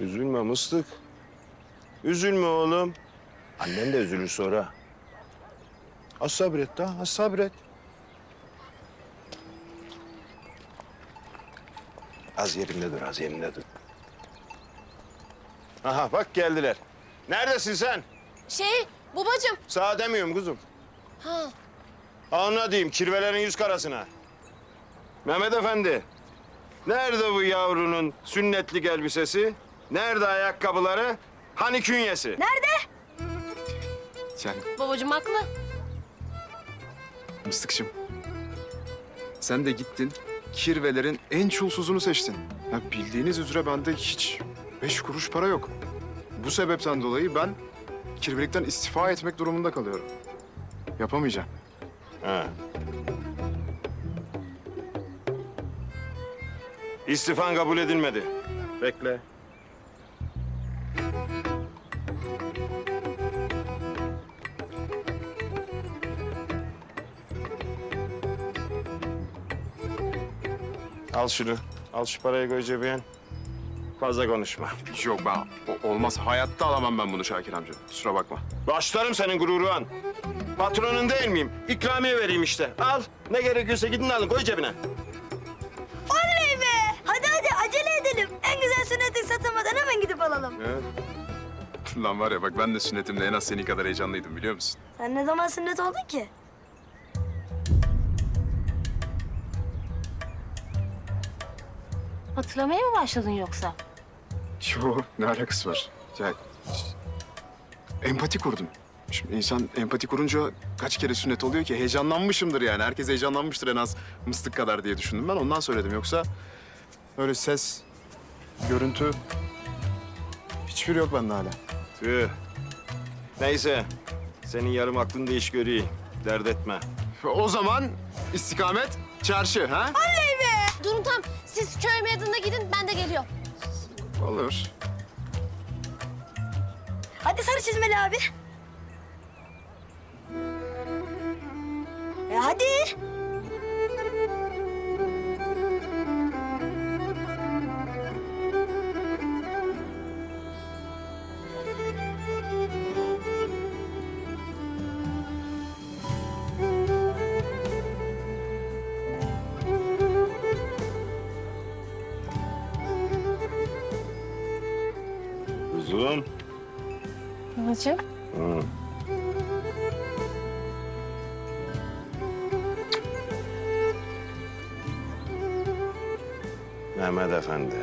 Üzülme mıstık. Üzülme oğlum. Annen de üzülür sonra. Az sabret daha, az sabret. Az yerinde dur, az yerinde dur. Aha bak geldiler. Neredesin sen? Şey, babacığım. Sağ demiyorum kuzum. Ha. Anla diyeyim kirvelerin yüz karasına. Mehmet Efendi. Nerede bu yavrunun sünnetlik elbisesi? Nerede ayakkabıları? Hani künyesi? Nerede? Sen Babacığım haklı. Mıstıkçım. Sen de gittin kirvelerin en çulsuzunu seçtin. Ya bildiğiniz üzere bende hiç beş kuruş para yok. Bu sebepten dolayı ben kirvelikten istifa etmek durumunda kalıyorum. Yapamayacağım. Ha. İstifan kabul edilmedi. Bekle. Al şunu. Al şu parayı koy cebine. Fazla konuşma. Yok ben o- olmaz. Hayatta alamam ben bunu Şakir amca. Kusura bakma. Başlarım senin gururuan. Patronun değil miyim? İkramiye vereyim işte. Al. Ne gerekiyorsa gidin alın. Koy cebine. Oley be! Hadi hadi acele edelim. En güzel sünneti satamadan hemen gidip alalım. Lan var ya bak ben de sünnetimde en az senin kadar heyecanlıydım biliyor musun? Sen ne zaman sünnet oldun ki? Hatırlamaya mı başladın yoksa? Yo ne alakası var? Ya, empati kurdum. Şimdi insan empati kurunca kaç kere sünnet oluyor ki? Heyecanlanmışımdır yani. Herkes heyecanlanmıştır en az mıstık kadar diye düşündüm ben. Ondan söyledim. Yoksa öyle ses, görüntü hiçbir yok bende hala. Tüh. Neyse. Senin yarım aklın iş göreyim. Dert etme. O zaman istikamet çarşı ha? Durun tam. Siz köy meydanına gidin, ben de geliyorum. Olur. Hadi sarı çizmeli abi. E hadi. Kuzum. Babacığım. Hı. Mehmet Efendi.